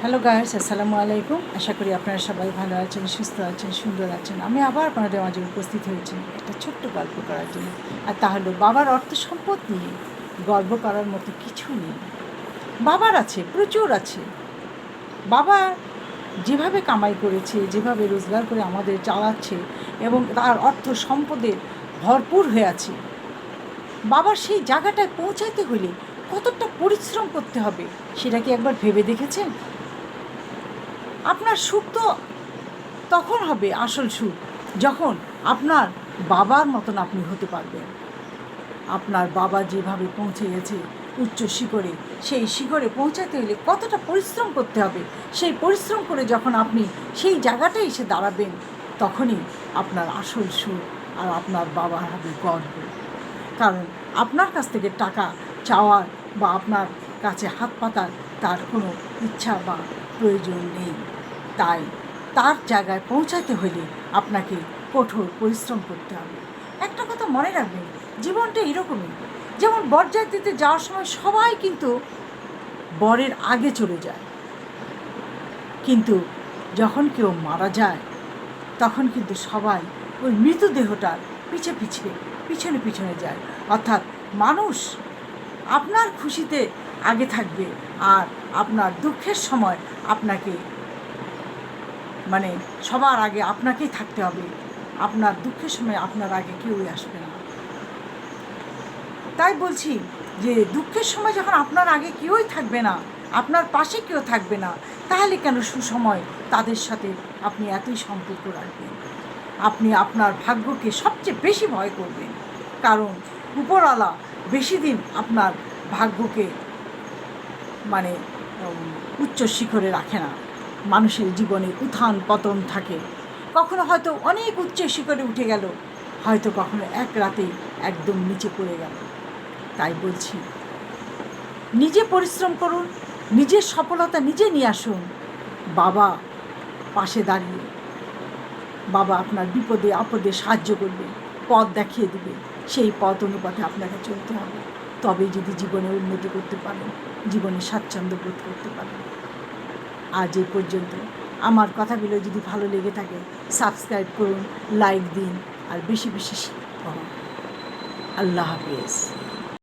Hello guys আসসালামু আলাইকুম আশা করি আপনারা সবাই ভালো আছেন সুস্থ আছেন সুন্দর আছেন আমি আবার আপনাদের মাঝে উপস্থিত হয়েছি একটা ছোট্ট গল্প করার জন্য আর তা হলো বাবার অর্থ সম্পদ নিয়ে গর্ব করার মতো কিছু নেই বাবার আছে প্রচুর আছে বাবা যেভাবে কামাই করেছে যেভাবে রোজগার করে আমাদের চালাচ্ছে এবং তার অর্থ সম্পদে ভরপুর হয়ে আছে বাবার সেই জায়গাটায় পৌঁছাইতে হলে কতটা পরিশ্রম করতে হবে সেটা কি একবার ভেবে দেখেছেন আপনার সুখ তো তখন হবে, আসল সুখ, যখন আপনার বাবার মতন আপনি হতে পারবেন। আপনার বাবা যেভাবে পৌঁছে গেছে উচ্চ শিখরে, সেই শিখরে পৌঁছাতে হলে কতটা পরিশ্রম করতে হবে, সেই পরিশ্রম করে যখন আপনি সেই জায়গাটায় এসে দাঁড়াবেন, তখনই আপনার আসল সুখ আর আপনার বাবার হবে গর্ব। কারণ আপনার কাছ থেকে টাকা চাওয়ার বা আপনার কাছে হাত পাতার তার কোনো ইচ্ছা বা প্রয়োজন নেই। তাই তার জায়গায় পৌঁছাতে হলে আপনাকে কঠোর পরিশ্রম করতে হবে। একটা কথা মনে রাখবেন, জীবনটা এরকমই। যেমন বরযাত্রীতে যাওয়ার সময় সবাই কিন্তু বরের আগে চলে যায়। কিন্তু যখন কেউ মারা যায়, তখন কিন্তু সবাই ওই মৃতদেহটার পিছে পিছে, পিছনে পিছনে যায়। অর্থাৎ মানুষ আপনার খুশিতে আগে থাকবে আর আপনার দুঃখের সময় আপনাকে মানে সবার আগে আপনাকেই থাকতে হবে। আপনার দুঃখের সময় আপনার আগে কেউই আসবে না। তাই বলছি যে দুঃখের সময় যখন আপনার আগে কেউই থাকবে না, আপনার পাশে কেউ থাকবে না, তাহলে কেন সুসময় তাদের সাথে আপনি এতই সম্পর্ক রাখবেন? আপনি আপনার ভাগ্যকে সবচেয়ে বেশি ভয় করবেন। কারণ উপরওয়ালা বেশি দিন আপনার ভাগ্যকে মানে উচ্চ শিখরে রাখে না। মানুষের জীবনে উত্থান পতন থাকে। কখনো হয়তো অনেক উচ্চ শিখরে উঠে গেল, হয়তো কখনো এক রাতেই একদম নিচে পড়ে গেল। তাই বলছি, নিজে পরিশ্রম করুন, নিজের সফলতা নিজে নিয়ে আসুন। বাবা পাশে দাঁড়িয়ে, বাবা আপনার বিপদে আপদে সাহায্য করবে, পথ দেখিয়ে দিবে, সেই পথ অনুপাতে আপনাকে চলতে হবে। তবেই যদি জীবনে উন্নতি করতে পারেন, জীবনে স্বাচ্ছন্দ্য বোধ করতে পারেন। আজ এই পর্যন্ত। আমার কথাগুলো যদি ভালো লেগে থাকে সাবস্ক্রাইব করুন লাইক দিন, আর বেশি বেশি করুন। আল্লাহ হাফিজ।